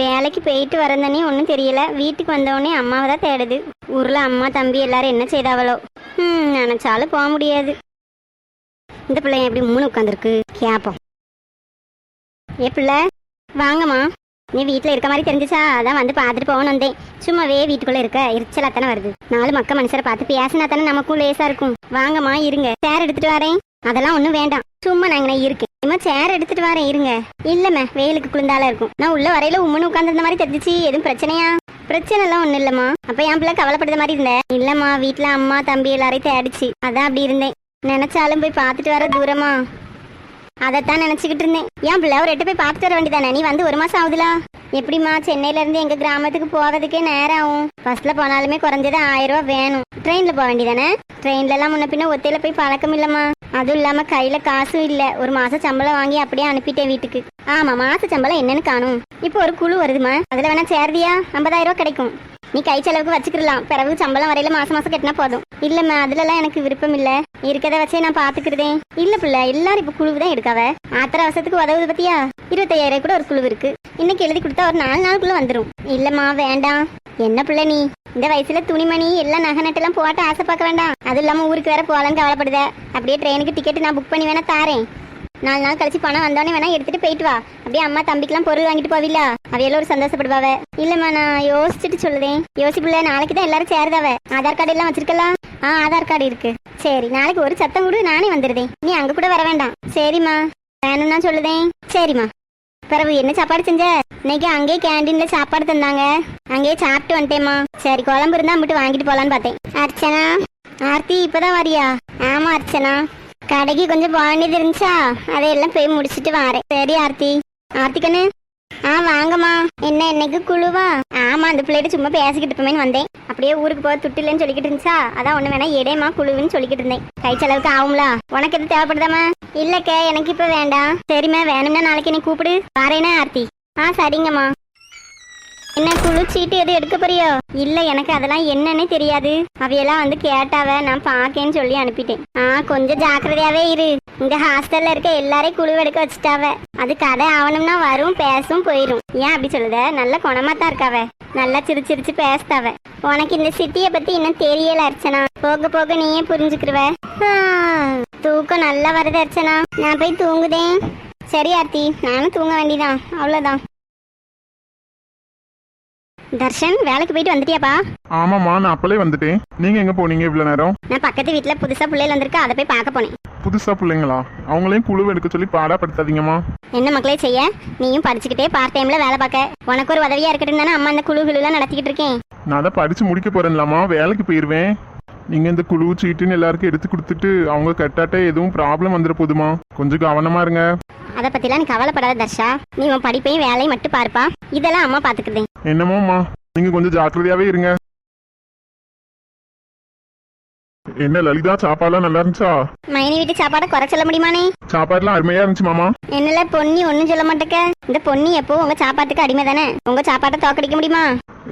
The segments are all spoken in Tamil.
வேலைக்கு போயிட்டு வரந்தனே ஒன்றும் தெரியல. வீட்டுக்கு வந்தோடனே அம்மாவை தான் தேடுது. ஊரில் அம்மா தம்பி எல்லாரும் என்ன செய்தாவளோ. ம் நினச்சாலும் போக முடியாது. இந்த பிள்ளைங்க எப்படி மூணு உட்காந்துருக்கு கேப்போம். ஏ பிள்ளை வாங்கம்மா. நீ வீட்டில் இருக்க மாதிரி தெரிஞ்சிச்சா? அதான் வந்து பார்த்துட்டு போகணும் வந்தேன். சும்மாவே வீட்டுக்குள்ளே இருக்க எரிச்சலா தானே வருது. நாலு மக்க மனுஷரை பார்த்து பேசினா தானே நமக்கும் லேசாக இருக்கும். வாங்கம்மா இருங்க. சேர் எடுத்துகிட்டு வரேன். அதெல்லாம் ஒன்றும் வேண்டாம். சும்மா நாங்க இருக்கேன். இம்மா சேர் எடுத்துட்டு வரேன் இருங்க. இல்லம்மா வெயிலுக்கு குளிர்ந்தால இருக்கும். நான் உள்ள வரையில உம்முன்னு உட்காந்துருந்த மாதிரி தெரிஞ்சிச்சு. எதுவும் பிரச்சனையா? பிரச்சனை எல்லாம் ஒன்றும் இல்லம்மா. அப்ப என் பிள்ளை கவலைப்படுற மாதிரி இருந்தேன் இல்லம்மா வீட்டில் அம்மா தம்பி எல்லாரையும் தேடிச்சு. அதான் அப்படி இருந்தேன். நினைச்சாலும் போய் பார்த்துட்டு வர தூரமா? அதைத்தான் நினைச்சுக்கிட்டு இருந்தேன். என் பிள்ளை ஒரு எட்டு போய் பார்த்துட்டு வர வேண்டியதானே? நீ வந்து ஒரு மாசம் ஆகுதுலா? எப்படிம்மா சென்னையில இருந்து எங்க கிராமத்துக்கு போகிறதுக்கே நேரம் ஆகும். பஸ்ல போனாலுமே குறைஞ்சது ஆயிரம் ரூபாய் வேணும். ட்ரெயின்ல போக வேண்டியதானே? ட்ரெயின்ல எல்லாம் முன்ன பின்ன ஒத்தையில போய் பழக்கம் இல்லம்மா. அதுவும் இல்லாம கையில காசும் இல்ல. ஒரு மாதம் சம்பளம் வாங்கி அப்படியே அனுப்பிட்டேன் வீட்டுக்கு. ஆமா மாச சம்பளம் என்னன்னு காணும். இப்போ ஒரு குழு வருதுமா. அதுல வேணா சேர்தியா ஐம்பதாயிரம் ரூபாய் கிடைக்கும். நீ கை செலவுக்கு வச்சுக்கிடலாம். பிறகு சம்பளம் வரையில மாசம் மாசம் கட்டினா போதும். இல்லம்மா அதுலலாம் எனக்கு விருப்பம் இல்ல. இருக்கதை வச்சே நான் பாத்துக்கிறதேன் இல்ல பிள்ளை எல்லாரும் இப்ப குழு தான் எடுக்காவ. ஆத்திர அவசரத்துக்கு உதவுது பத்தியா? இருபத்தையாயிரம் கூட ஒரு குழு இருக்கு. இன்னைக்கு எழுதி கொடுத்தா ஒரு நாலு நாளுக்குள்ள வந்துடும் இல்லம்மா வேண்டாம். என்ன பிள்ளை நீ? இந்த வயசுல துணிமணி எல்லாம் நகை நட்டெல்லாம் போட்டு ஆசை பார்க்க வேண்டாம். அது இல்லாம ஊருக்கு வேற போகலான்னு கவலைப்படுத. அப்படியே ட்ரெயினுக்கு டிக்கெட் நான் புக் பண்ணி வேணா தாரேன். நாலு நாள் கழிச்சு பணம் வந்தோடனே வேணா எடுத்துட்டு போயிட்டு வா. அப்படியே அம்மா தம்பிக்கெல்லாம் பொருள் வாங்கிட்டு போவில்ல? அவையெல்லாம் ஒரு சந்தோஷப்படுவாவ. இல்லம்மா நான் யோசிச்சுட்டு சொல்லுதேன். யோசிப்புல நாளைக்கு தான் எல்லாரும் சேருதாவ. ஆதார் கார்டு எல்லாம் வச்சிருக்கலாம்? ஆ ஆதார் கார்டு இருக்கு. சரி நாளைக்கு ஒரு சத்தம் கூட நானே வந்துடுதேன் நீ அங்க கூட வர வேண்டாம். சரிம்மா. வேணும்னா சொல்லுதேன். சரிம்மா. பிறகு என்ன சாப்பாடு செஞ்ச? இன்னைக்கு அங்கேயே கேண்டீன்ல சாப்பாடு தந்தாங்க. அங்கேயே சாப்பிட்டு வந்துட்டேம்மா. சரி குழம்பு இருந்தா மட்டும் வாங்கிட்டு போலான்னு பார்த்தேன். அர்ச்சனா ஆர்த்தி இப்பதான் வரியா? ஆமா அர்ச்சனா. கடைக்கு கொஞ்சம் போக வேண்டியது இருந்துச்சா? அதையெல்லாம் போய் முடிச்சிட்டு வரேன். சரி ஆர்த்தி. ஆர்த்திக்கண்ணு ஆ வாங்கம்மா. என்ன என்னைக்கு குழுவா? ஆமா அந்த பிள்ளைகிட்ட சும்மா பேசிக்கிட்டு இருப்போமேன்னு வந்தேன். அப்படியே ஊருக்கு போக துட்டிலன்னு சொல்லிக்கிட்டு இருந்துச்சா? அதான் ஒண்ணு வேணா எடேமா குழுவுன்னு சொல்லிக்கிட்டு இருந்தேன். கை செலவுக்கு ஆகும்ல. உனக்கு எது தேவைப்படுதாம்மா? இல்லக்கே எனக்கு இப்ப வேண்டாம். சரிம்மா வேணும்னா நாளைக்கு நீ கூப்பிடு. வரேனா ஆர்த்தி. ஆ சரிங்கம்மா. என்ன குளிச்சீட்டு எதுவும் எடுக்க போறியோ? இல்ல எனக்கு அதெல்லாம் என்னன்னு தெரியாது. அவையெல்லாம் வந்து கேட்டாவ நான் பாக்கேன்னு சொல்லி அனுப்பிட்டேன். ஆ கொஞ்சம் ஜாக்கிரதையாவே இரு. இந்த ஹாஸ்டல்ல இருக்க எல்லாரையும் குழு எடுக்க வச்சுட்டாவ. அது கதை ஆகணும்னா வரும் பேசும் போயிரும். ஏன் அப்படி சொல்லுத? நல்ல குணமா தான் இருக்காவ. நல்லா சிரிச்சு சிரிச்சு பேசுதாவ. உனக்கு இந்த சிட்டியை பத்தி இன்னும் தெரியல அர்ச்சனா. போக போக நீயே புரிஞ்சுக்கிருவ. தூக்கம் நல்லா வருது அர்ச்சனா. நான் போய் தூங்குதேன். சரி ஆர்த்தி. நானும் தூங்க வேண்டிதான். அவ்வளவுதான். தர்ஷன் வேலைக்கு போயிட்டு வந்துட்டியாப்பா? ஆமாம்மா நான் அப்பளே வந்துட்டேன். நீங்க எங்க போனீங்க இவ்வளவு நேரம்? நான் பக்கத்து வீட்டில் புதுசாக பிள்ளைகள் வந்திருக்கு அதை போய் பார்க்க போனேன். புதுசா பிள்ளைங்களா? அவங்களையும் குழு எடுக்க சொல்லி பாடாப்படுத்தாதீங்கம்மா. என்ன மக்களே செய்ய? நீயும் படிச்சுக்கிட்டே பார்ட் டைமில் வேலை பார்க்க. உனக்கு ஒரு உதவியாக இருக்கட்டும் தானே அம்மா அந்த குழு குழுலாம் நடத்திக்கிட்டு இருக்கேன். நான் தான் படிச்சு முடிக்க போறேன்லாமா வேலைக்கு போயிருவேன். நீங்க இந்த குழு சீட்டுன்னு எல்லாருக்கும் எடுத்து கொடுத்துட்டு அவங்க கட்டாட்ட எதுவும் ப்ராப்ளம் வந்துட போதுமா? கொஞ்சம் கவனமா இருங்க. அதை பற்றிலாம் நீ கவலைப்படாத தர்ஷா. நீ உன் படிப்பையும் வேலையும் மட்டும் பார்ப்பா. இதெல்லாம் அம்மா பார்த்துக்குதேன் என்னமோம்மா நீங்க கொஞ்சம் ஜாக்கிரதையாவே இருங்க. என்ன லலிதா சாப்பாடுலாம் நல்லா இருந்துச்சா? மைனி வீட்டு சாப்பாடை குறை சொல்ல முடியுமானே? சாப்பாடுலாம் அருமையா இருந்துச்சு மாமா. என்னல பொன்னி ஒன்றும் சொல்ல மாட்டேக்க. இந்த பொன்னி எப்போ உங்க சாப்பாட்டுக்கு அடிமை தானே? உங்க சாப்பாட்டை தோக்கடிக்க முடியுமா?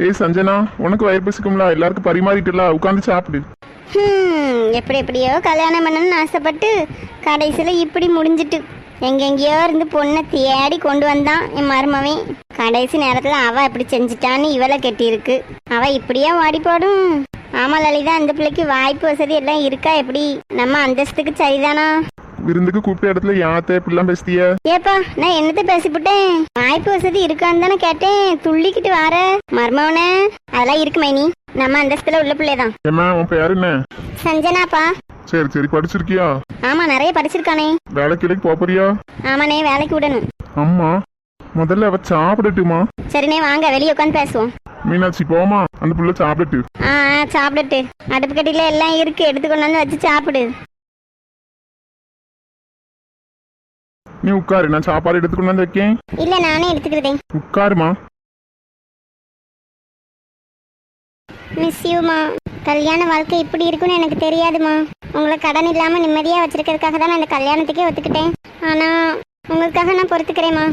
ஏய் சஞ்சனா உனக்கு வயிறு பசிக்கும்ல எல்லாருக்கும் பரிமாறிட்டுல உட்காந்து சாப்பிடு. எப்படி எப்படியோ கல்யாணம் பண்ணணும்னு ஆசைப்பட்டு கடைசியில் இப்படி முடிஞ்சிட்டு எங்கெங்கேயோ இருந்து பொண்ணை தேடி கொண்டு வந்தான் என் மருமவன். கடைசி நேரத்தில் அவ இப்படி செஞ்சுட்டான்னு இவளை கட்டியிருக்கு. அவ இப்படியே வாடி போடும்? ஆமா லலிதா அந்த பிள்ளைக்கு வாய்ப்பு வசதி எல்லாம் இருக்கா எப்படி? நம்ம அந்தஸ்துக்கு சரிதானா? விருந்துக்கு கூப்பிட்ட இடத்துல யாத்த இப்படிலாம் பேசிய ஏப்பா நான் என்னத்த பேசிவிட்டேன் வாய்ப்பு வசதி இருக்கான்னு தானே கேட்டேன். துள்ளிக்கிட்டு வார மர்மவனே. அதெல்லாம் இருக்கு மைனி. நம்ம அந்தஸ்துல உள்ள பிள்ளைதான். ஏம்மா உன் பேர் என்ன? சஞ்சனாப்பா. சரி சரி படிச்சிருக்கியா? ஆமா நிறைய படிச்சிருக்கானே. வேலைக்கு வேலைக்கு போறியா? ஆமாண்ணே வேலைக்கு விடணும். அம்மா. முதல்ல அவ சாப்பிடட்டுமா? சரிண்ணே வாங்க வெளியே உட்காந்து பேசுவோம். மீனாட்சி போமா அந்த புள்ள சாப்பிடட்டு. ஆ ஆ, சாப்பிடட்டு. அடுப்பு கட்டில எல்லாம் இருக்கு. எடுத்து கொண்டு வந்து வச்சு சாப்பிடு. நீ உட்காரு. நான் சாப்பாடு எடுத்து கொண்டு வந்து வைக்கேன். இல்ல நானே எடுத்துக்கிறதேன் உட்காருமா. மிஸ் யூமா கல்யாண வாழ்க்கை இப்படி இருக்குன்னு எனக்கு தெரியாதுமா. உங்களை கடன் இல்லாம நிம்மதியா வச்சிருக்கிறதுக்காக தான் நான் இந்த கல்யாணத்துக்கே ஒத்துக்கிட்டேன். ஆனா உங்களுக்காக நான் பொறுத்துக்கிறேம்மா.